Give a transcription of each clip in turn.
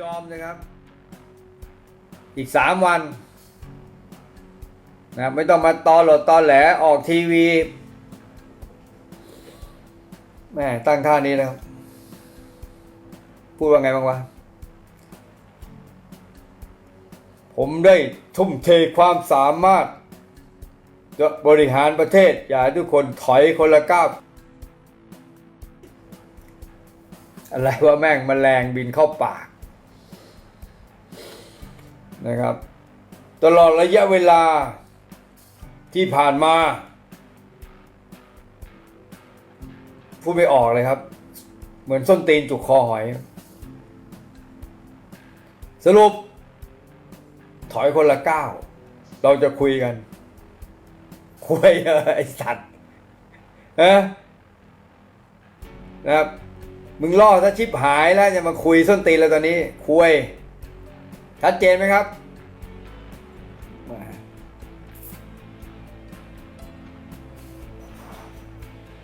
ยอมนะครับ อีกสามวันนะไม่ต้องมาตอหลดตอแหลออกทีวีแม่ตั้งท่านี้แล้วพูดว่าไงบ้างวะผมได้ทุ่มเทความสามารถจะบริหารประเทศ อย่าให้ทุกคนถอยคนละก้าวอะไรว่าแม่งมแมลงบินเข้าปาก นะครับ ตลอดระยะเวลาที่ผ่านมาพูดไม่ออกเลยครับ เหมือนส้นตีนจุกคอหอย สรุป ถอยคนละก้าวเราจะคุยกัน คุยเออไอสัตว์เอะนะครับ มึงล่อถ้าชิบหายแล้วจะมาคุยส้นตีนแล้วตอนนี้ คุย ชัดเจนไหมครับ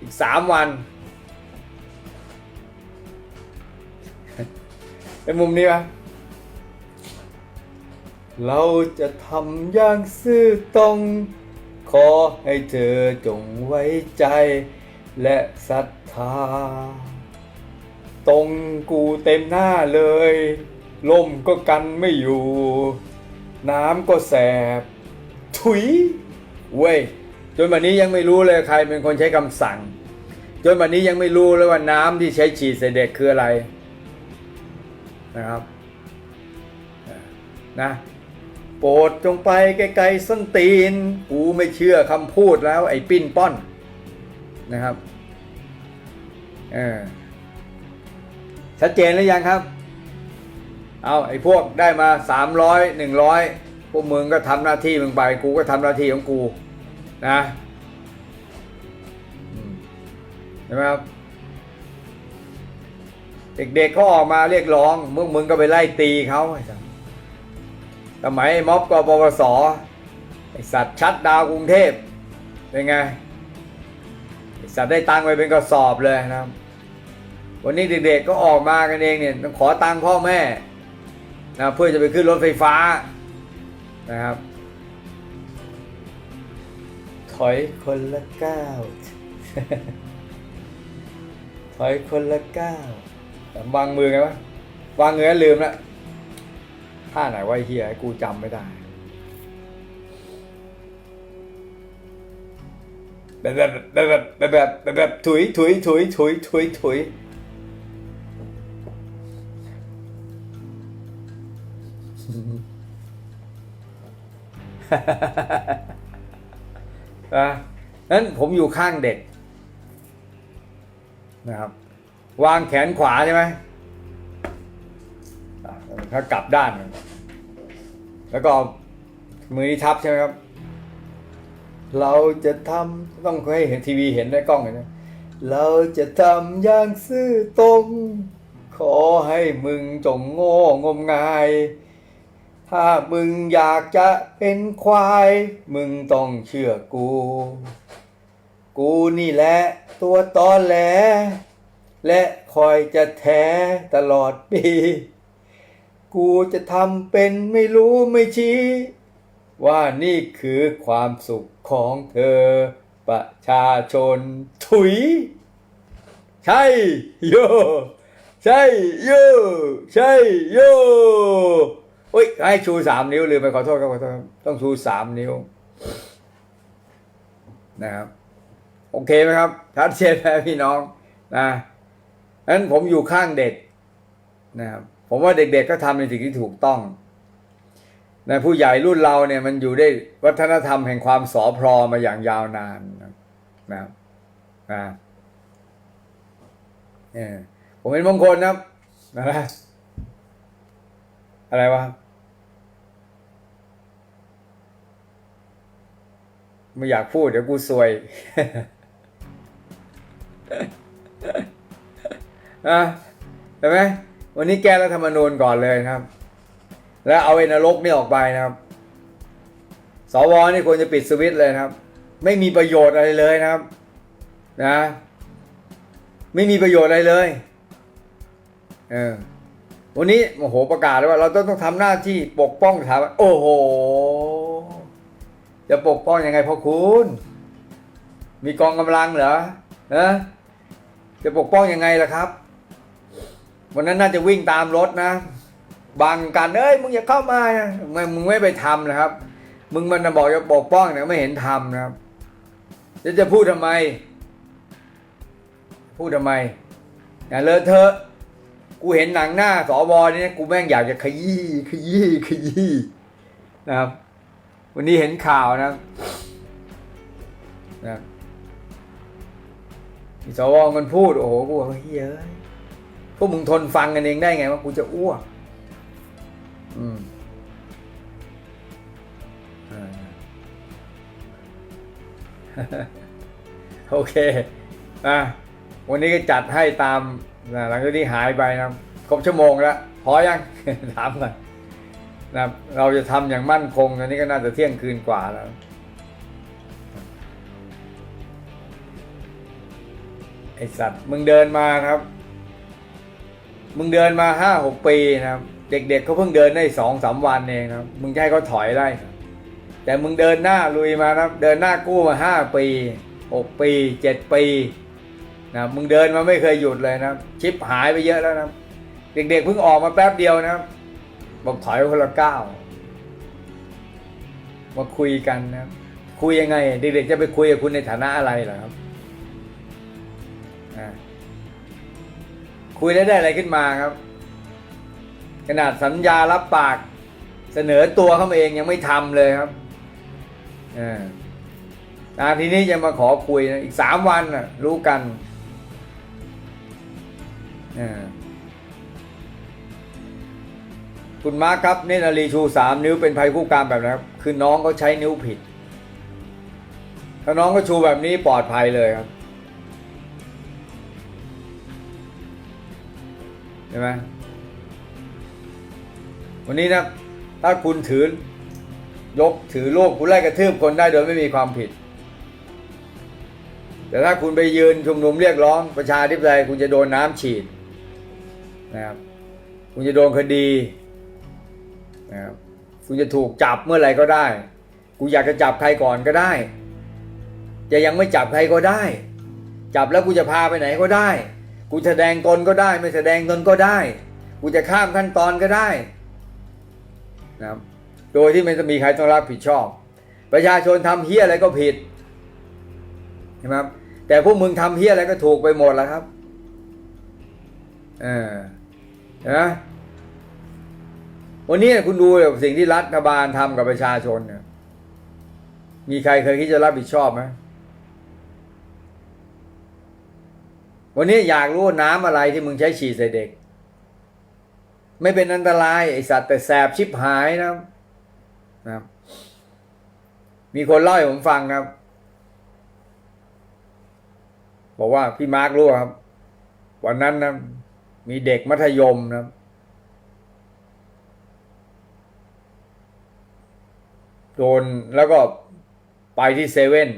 อีกสามวัน เป็นมุมนี้ปะเราจะทำอย่างซื่อตรง ขอให้เธอจงไว้ใจและศรัทธา ตรงกูเต็มหน้าเลย ลมก็กันไม่อยู่ น้ำก็แสบ ถุย เว้ย จนวันนี้ยังไม่รู้เลยใครเป็นคนใช้คำสั่ง จนวันนี้ยังไม่รู้เลยว่าน้ำที่ใช้ฉีดใส่เด็กคืออะไรนะครับนะโปรดจงไปไกลๆส้นตีน กูไม่เชื่อคำพูดแล้วไอ้ปิ้นป้อนนะครับเออชัดเจนหรือยังครับ เอาไอ้พวกได้มาสามร้อยหนึ่งร้อยพวกมึงก็ทำหน้าที่มึงไป กูก็ทำหน้าที่ของกูนะอืมเห็นไหมครับเด็กๆเขาออกมาเรียกร้องมึงมึงก็ไปไล่ตีเขาไอ้สัสมัยม็อบกปปสไอสัตว์ชัดดาวกรุงเทพเป็นไงไอสัตว์ได้ตังไปเป็นกระสอบเลยนะครับ วันนี้เด็กๆก็ออกมากันเองเนี่ยต้องขอตังค์พ่อแม่ นะเพื่อจะไปขึ้นรถไฟฟ้านะครับ ถอยคนละก้าวถอยคนละก้าววางมือไงวะวางเงินลืมละท่าไหนวะเฮียกูจำไม่ได้แบบแบบแบบแบบแบบแบบถุยถุยถุยถุยถุยถุย นะนั้นผมอยู่ข้างเด็กนะครับ วางแขนขวาใช่ไหมถ้ากลับด้าน แล้วก็มือนี้ทับใช่ไหมครับ เราจะทำต้องให้เห็นทีวีเห็นได้กล้องเห็นไหมเราจะทำอย่างซื่อตรง ขอให้มึงจงโง่งมงาย ถ้ามึงอยากจะเป็นควาย มึงต้องเชื่อกู กูนี่แหละตัวตอนแหล และคอยจะแท้ตลอดปี กูจะทำเป็นไม่รู้ไม่ชี้ ว่านี่คือความสุขของเธอ ประชาชนถุย ใช่โย ใช่โย ใช่โย อ้ยให้ชูสามนิ้วลืมไปขอโทษครับขอโทษครับต้องชูสามนิ้ว นะครับ โอเคไหมครับชัดเจนไหมพี่น้องนะนั้นผมอยู่ข้างเด็กนะครับ ผมว่าเด็กๆก็ทำในสิ่งที่ถูกต้องนะผู้ใหญ่รุ่นเราเนี่ยมันอยู่ได้วัฒนธรรมแห่งความสอพรอมาอย่างยาวนานนะครับนะเออผมเป็นมงคลนะครับนะอะไรวะ ไม่อยากพูดเดี๋ยวกูซวยนะเห็นไหมวันนี้แก้รัฐธรรมนูญก่อนเลยครับ แล้วเอาไอ้นรกนี่ออกไปนะครับ สวนี่ควรจะปิดสวิตช์เลยนะครับ ไม่มีประโยชน์อะไรเลยนะครับ นะ ไม่มีประโยชน์อะไรเลย เออวันนี้โอ้โหประกาศเลยว่า เราต้องต้องทำหน้าที่ปกป้องสถาบันโอ้โห จะปกป้องยังไงพ่อคุณ มีกองกำลังเหรอนะจะปกป้องยังไงล่ะครับ วันนั้นน่าจะวิ่งตามรถนะบังกันเอ้ยมึงอย่าเข้ามานะไม่มึงไม่ไปทำนะครับ มึงมันนะบอกจะปกป้องเนี่ยไม่เห็นทำนะครับแล้วจะพูดทำไม พูดทำไมอย่าเลอะเทอะกูเห็นหนังหน้าสอบอเนี่ยกูแม่งอยากจะขยี้ขยี้ขยี้นะครับ วันนี้เห็นข่าวนะนะมีสวมันพูด โอ้โหกูเฮ้ยเอ้ยพวกมึงทนฟังกันเองได้ไงว่ากูจะอ้วกอืมโอเคอะวันนี้ก็จัดให้ตามหลังจากที่หายไปนะครบชั่วโมงแล้ว พอยัง ถามหน่อย นะเราจะทำอย่างมั่นคงตอนนี้ก็น่าจะเที่ยงคืนกว่าแล้วไอสัตว์มึงเดินมาครับ มึงเดินมาห้าหกปีนะครับ เด็กๆเขาเพิ่งเดินได้สองสามวันเองนะครับ มึงจะให้เขาถอยได้ แต่มึงเดินหน้าลุยมานะครับ เดินหน้ากู้มาห้าปีหกปีเจ็ดปีนะมึงเดินมาไม่เคยหยุดเลยนะชิปหายไปเยอะแล้วนะเด็กๆเพิ่งออกมาแป๊บเดียวนะครับ บอกถอยคนละก้าวมาคุยกันนะครับคุยยังไง เด็กๆจะไปคุยกับคุณในฐานะอะไรเหรอครับคุยแล้วได้อะไรขึ้นมาครับ ขนาดสัญญารับปากเสนอตัวเขาเองยังไม่ทำเลยครับอ่าทีนี้จะมาขอคุยนะอีกสามวันน่ะรู้กันอ่า คุณมาร์คครับเนนารีชูสามนิ้วเป็นภัยคู่กรรมแบบนั้นครับคือน้องเขาใช้นิ้วผิด ถ้าน้องก็ชูแบบนี้ปลอดภัยเลยครับใช่ไหมวันนี้นะถ้าคุณถือยกถือลูกคุณไล่กระทืบคนได้โดยไม่มีความผิด แต่ถ้าคุณไปยืนชุมนุมเรียกร้องประชาธิปไตยคุณจะโดนน้ำฉีดนะครับคุณจะโดนคดี นะครับคุณจะถูกจับเมื่อไหร่ก็ได้ กูอยากจะจับใครก่อนก็ได้ จะยังไม่จับใครก็ได้ จับแล้วกูจะพาไปไหนก็ได้ กูแสดงตนก็ได้ ไม่แสดงตนก็ได้ กูจะข้ามขั้นตอนก็ได้นะครับโดยที่ไม่ต้องมีใครต้องรับผิดชอบ ประชาชนทำเฮี้ยอะไรก็ผิดใช่ไหมครับแต่พวกมึงทำเฮี้ยอะไรก็ถูกไปหมดแล้วครับเออนะ วันนี้คุณดูสิ่งที่รัฐบาลทำกับประชาชนเนี่ยมีใครเคยคิดจะรับผิดชอบไหมวันนี้อยากรู้น้ำอะไรที่มึงใช้ฉีดใส่เด็ก ไม่เป็นอันตรายไอสัตว์แต่แสบชิบหายนะนะมีคนเล่าให้ผมฟังครับ บอกว่าพี่มาร์ครู้ครับ วันนั้นนะมีเด็กมัธยมนะครับ โดนแล้วก็ไปที่เซเว่น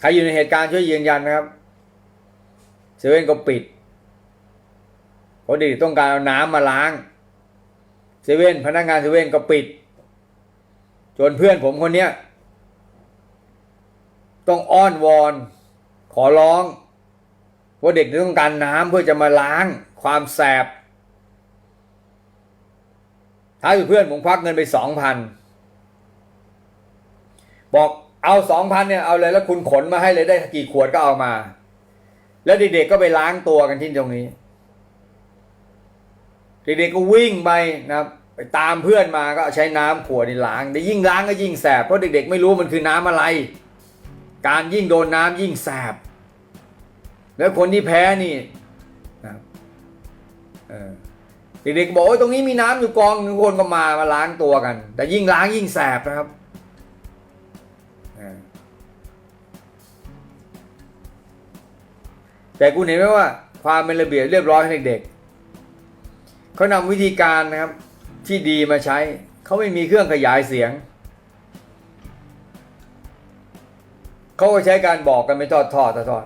ใครอยู่ในเหตุการณ์ช่วยยืนยันนะครับเซเว่นก็ปิดเพราะเด็กต้องการเอาน้ำมาล้างเซเว่นพนักงานเซเว่นก็ปิด จนเพื่อนผมคนเนี้ยต้องอ้อนวอน ขอร้องว่าเด็กต้องการน้ำเพื่อจะมาล้างความแสบ ท้ายสุดเพื่อนผมควักเงินไปสองพันบอกเอาสองพันเนี่ยเอาเลยแล้วคุณขนมาให้เลยได้กี่ขวดก็เอามา แล้วเด็กๆก็ไปล้างตัวกันที่ตรงนี้ เด็กๆก็วิ่งไปนะครับไปตามเพื่อนมาก็ใช้น้ำขวดนี่ล้างแต่ยิ่งล้างก็ยิ่งแสบเพราะเด็กๆ ไม่รู้มันคือน้ำอะไร การยิ่งโดนน้ำยิ่งแสบ แล้วคนที่แพ้นี่นะครับเออ เด็กๆบอกว่าตรงนี้มีน้ำอยู่กองหนึ่งคนก็มามาล้างตัวกัน แต่ยิ่งล้างยิ่งแสบนะครับแต่คุณเห็นไหมว่า ความเป็นระเบียบเรียบร้อยให้เด็กๆเขานำวิธีการนะครับ ที่ดีมาใช้เขาไม่มีเครื่องขยายเสียงเขาก็ใช้การบอกกันไม่ทอดทอดทอด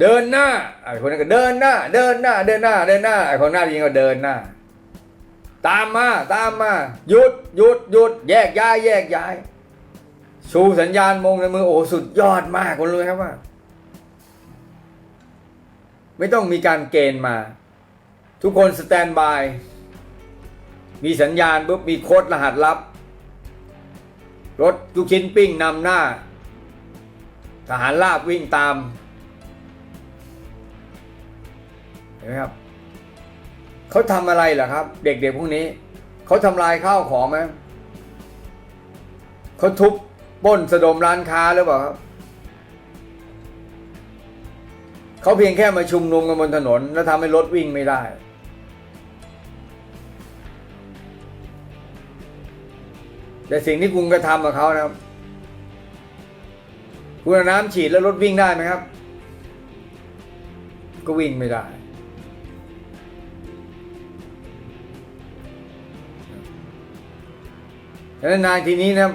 เดินหน้าไอ้คนนั้นก็เดินหน้า เดินหน้า เดินหน้า เดินหน้าไอ้คนหน้ายิงก็เดินหน้า ตามมาตามมาหยุดหยุดหยุดแยกย้าย แยกย้าย ชูสัญญาณมงในมือโอ้สุดยอดมากคนเลยครับว่า ไม่ต้องมีการเกณฑ์มา ทุกคนสแตนบาย มีสัญญาณปุ๊บมีโค้ดรหัสลับ รถทุกชิ้นปิ้งนำหน้า ทหารลาบวิ่งตาม เห็นไหมครับเขาทำอะไรล่ะครับ เด็กๆพวกนี้เขาทำลายข้าวของไหมเขาทุบป้นสะดมร้านค้าหรือเปล่าครับเขาเพียงแค่มาชุมนุมกันบนถนน แล้วทำให้รถวิ่งไม่ได้ แต่สิ่งที่คุณกระทำกับเขานะครับ คุณเอาน้ำฉีดแล้วรถวิ่งได้ไหมครับ ก็วิ่งไม่ได้ ดังนั้นนายทีนี้นะ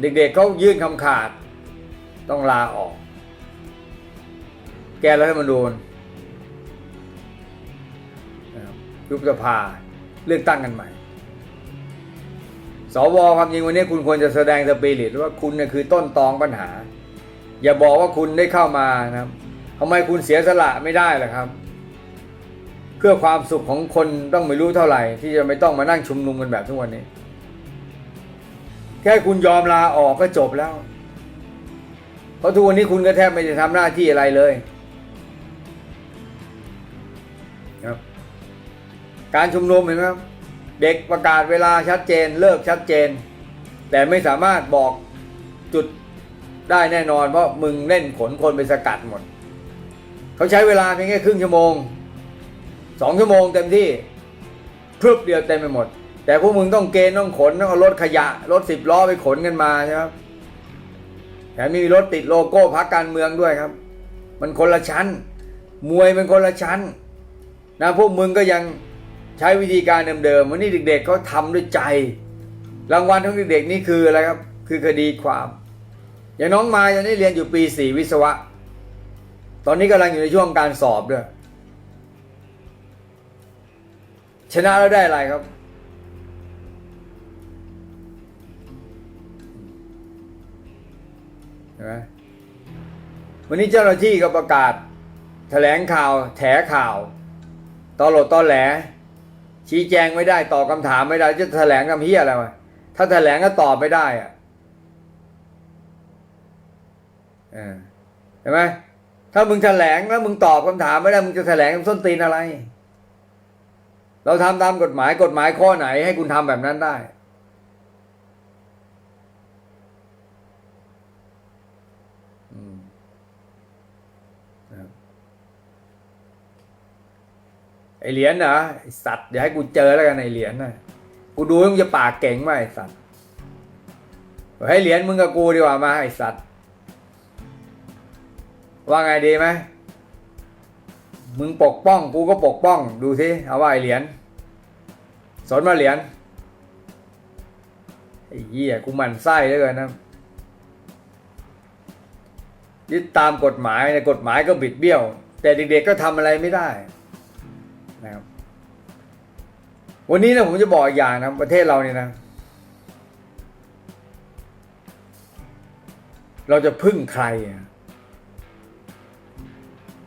เด็กๆเขายื่นคำขาด ต้องลาออก แก้รัฐธรรมนูญนยุบสภาเลือกตั้งกันใหม่ สวความจริงวันนี้คุณควรจะแสดงสปิริตว่าคุณเนี่ยคือต้นตองปัญหา อย่าบอกว่าคุณได้เข้ามานะครับทำไมคุณเสียสละไม่ได้ล่ะครับ เพื่อความสุขของคนต้องไม่รู้เท่าไหร่ ที่จะไม่ต้องมานั่งชุมนุมกันแบบทุกวันนี้ แค่คุณยอมลาออกก็จบแล้ว เพราะทุกวันนี้คุณก็แทบไม่ได้ทำหน้าที่อะไรเลยครับ การชุมนุมเห็นไหมครับเด็กประกาศเวลาชัดเจน เลิกชัดเจน แต่ไม่สามารถบอกจุดได้แน่นอน เพราะมึงเล่นขนคนไปสกัดหมด เขาใช้เวลาเพียงแค่ครึ่งชั่วโมงสองชั่วโมงเต็มที่พรึบเดียวเต็มไปหมด แต่พวกมึงต้องเกณฑ์ต้องขนต้องเอารถขยะรถสิบล้อไปขนกันมาใช่ไหมครับแถมมีรถติดโลโก้พักการเมืองด้วยครับ มันคนละชั้น มวยเป็นคนละชั้นนะพวกมึงก็ยังใช้วิธีการเดิมๆวันนี้เด็กๆเขาทำด้วยใจ รางวัลของเด็กๆนี่คืออะไรครับ คือคดีความ อย่างน้องมาตอนนี้เรียนอยู่ปีสี่วิศวะ ตอนนี้กำลังอยู่ในช่วงการสอบด้วยชนะแล้วได้อะไรครับ เห็นไหมวันนี้เจ้าหน้าที่ก็ประกาศ แถลงข่าว แถข่าวตอหลดตอแหล ชี้แจงไม่ได้ตอบคำถามไม่ได้ จะแถลงคำเฮียอะไรวะถ้าแถลงก็ตอบไม่ได้อะเห็นไหมถ้ามึงแถลงแล้วมึงตอบคำถามไม่ได้มึงจะแถลงส้นตีนอะไร เราทำตามกฎหมายกฎหมายข้อไหนให้คุณทำแบบนั้นได้ อืมนะครับ ไอเหรียญนะไอสัตว์เดี๋ยวให้กูเจอแล้วกันไอเหรียญนะกูดูมึงจะปากเก่งไหมไอสัตว์บอกให้เหรียญมึงกับกูดีกว่ามาไอสัตว์ว่าไงดีไหมมึงปกป้อง กูก็ปกป้อง ดูสิเอาว่าไอเหรียญสนมาเหรียญไอ้เหี้ยกูหมันไส้เลือเกินนะยึดตามกฎหมายในกฎหมายก็บิดเบี้ยว แต่เด็กๆก็ทำอะไรไม่ได้ นะครับวันนี้นะผมจะบอกอย่างนะประเทศเราเนี่ยนะ เราจะพึ่งใคร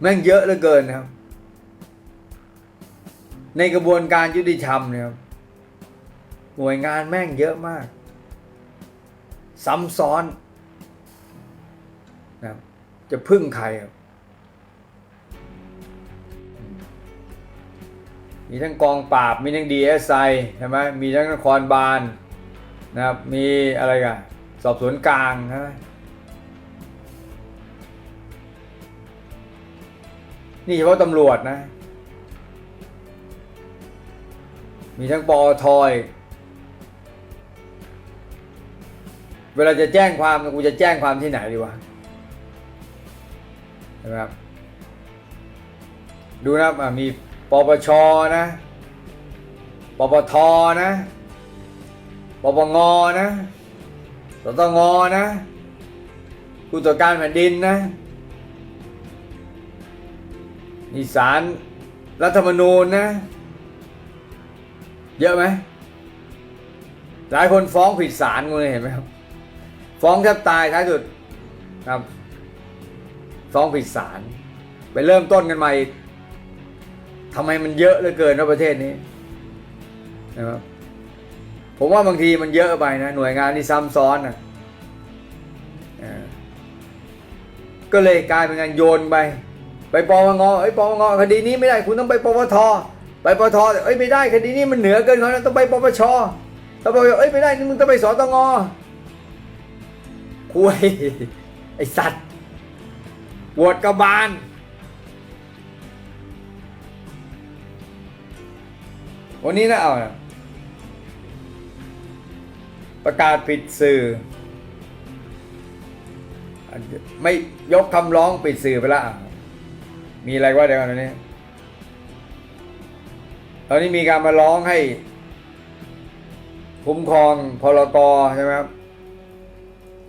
แม่งเยอะเหลือเกินนะครับ ในกระบวนการยุติธรรมเนี่ยหน่วยงานแม่งเยอะมาก ซ้ำซ้อนนะครับจะพึ่งใครครับ มีทั้งกองปราบ มีทั้งดีเอสไอใช่ไหมมีทั้งนครบาลนะครับมีอะไรกันสอบสวนกลางใช่ไหมนี่เฉพาะตำรวจนะ มีทั้งปอทอย เวลาจะแจ้งความกูจะแจ้งความที่ไหนดีวะใช่ไหมครับ ดูนะมี ปปชนะ ปปทนะ ปปงนะสตงนะผู้ตรวจการแผ่นดินนะนี่สารรัฐธรรมนูญนะ เยอะไหมหลายคนฟ้องผิดศาลกูเลยเห็นไหมครับ ฟ้องแทบตายท้ายสุดครับ ฟ้องผิดศาลไปเริ่มต้นกันใหม่ ทำไมมันเยอะเหลือเกินในประเทศนี้นะครับผมว่าบางทีมันเยอะไปนะหน่วยงานที่ซ้ำซ้อนนะอ่าก็เลยกลายเป็นการโยนไป ไปปปงเอ้ยปปงคดีนี้ไม่ได้คุณต้องไปปปทไปปปทเอ้ยไม่ได้คดีนี้มันเหนือเกินเขาแล้วต้องไปปปชถ้าปปเอ้ยไม่ได้นี่มึงต้องไปสตงคุยไอสัตว์ปวดกระบาล วันนี้นะเอานะประกาศปิดสื่อ ไม่ยกคำร้องปิดสื่อไปละมีอะไรว่าเดี๋ยวก่อนนะนี้ ตอนนี้มีการมาร้องให้ คุ้มครองพลกใช่ไหมครับ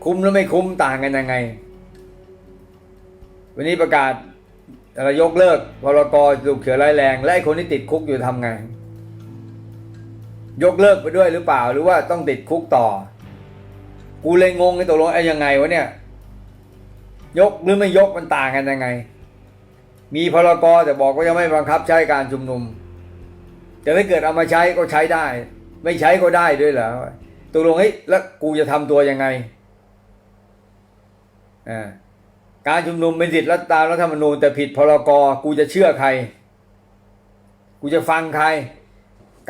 คุ้มหรือไม่คุ้มต่างกันยังไง วันนี้ประกาศอะยกเลิกพลกฉุกเฉินร้ายแรง และไอ้คนที่ติดคุกอยู่ทำไง ยกเลิกไปด้วยหรือเปล่าหรือว่าต้องติดคุกต่อ กูเลยงงไอ้ตกลงไอ้ยังไงวะเนี่ย ยกหรือไม่ยกมันต่างกันยังไง มีพรกแต่บอกว่ายังไม่บังคับใช้การชุมนุม แต่ถ้าเกิดเอามาใช้ก็ใช้ได้ ไม่ใช้ก็ได้ด้วยเหรอตกลงเฮ้ยแล้วกูจะทำตัวยังไงอ่าการชุมนุมเป็นสิทธิรัฐตามรัฐธรรมนูญแต่ผิดพรกกูจะเชื่อใคร กูจะฟังใคร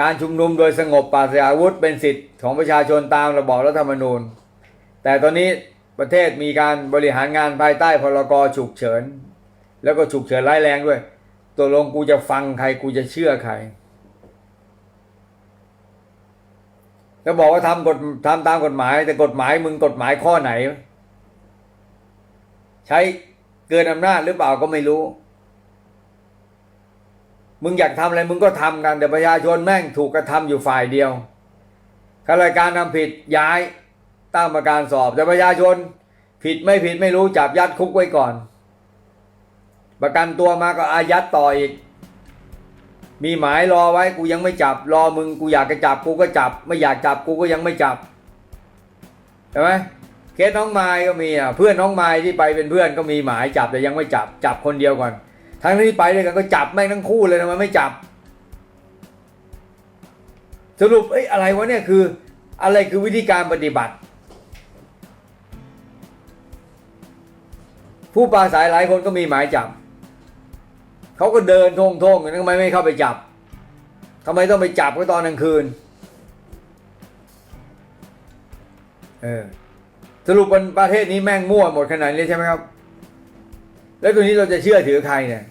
การชุมนุมโดยสงบปราศจากอาวุธเป็นสิทธิ์ของประชาชนตามระบอบรัฐธรรมนูญ แต่ตอนนี้ประเทศมีการบริหารงานภายใต้พรกฉุกเฉิน แล้วก็ฉุกเฉินร้ายแรงด้วยตกลงกูจะฟังใครกูจะเชื่อใคร แล้วบอกว่าทำกฎทำตามกฎหมาย แต่กฎหมายมึงกฎหมายข้อไหน ใช้เกินอำนาจหรือเปล่าก็ไม่รู้ มึงอยากทำอะไรมึงก็ทำกันแต่ประชาชนแม่งถูกกระทำอยู่ฝ่ายเดียวข้าราชการทำผิดย้ายตั้งกรรมการสอบแต่ประชาชน ผิดไม่ผิดไม่รู้จับยัดคุกไว้ก่อน ประกันตัวมาก็อายัดต่ออีก มีหมายรอไว้กูยังไม่จับ รอมึงกูอยากจะจับกูก็จับ ไม่อยากจับกูก็ยังไม่จับใช่ไหมเคสน้องไม้ก็มีอะเพื่อนน้องไม้ที่ไปเป็นเพื่อนก็มีหมายจับแต่ยังไม่จับจับคนเดียวก่อน ทั้งที่ไปด้วยกันก็จับแม่งทั้งคู่เลยทำไมไม่จับ สรุปเอ้ยอะไรวะเนี่ยคือ อะไรคือวิธีการปฏิบัติ ผู้ปราศัยหลายคนก็มีหมายจับเขาก็เดินทงทงทำไมไม่เข้าไปจับทำไมต้องไปจับก็ตอนกลางคืน เออสรุปวันประเทศนี้แม่งมั่วหมดขนาดนี้ใช่ไหมครับ แล้วตัวนี้เราจะเชื่อถือใครเนี่ย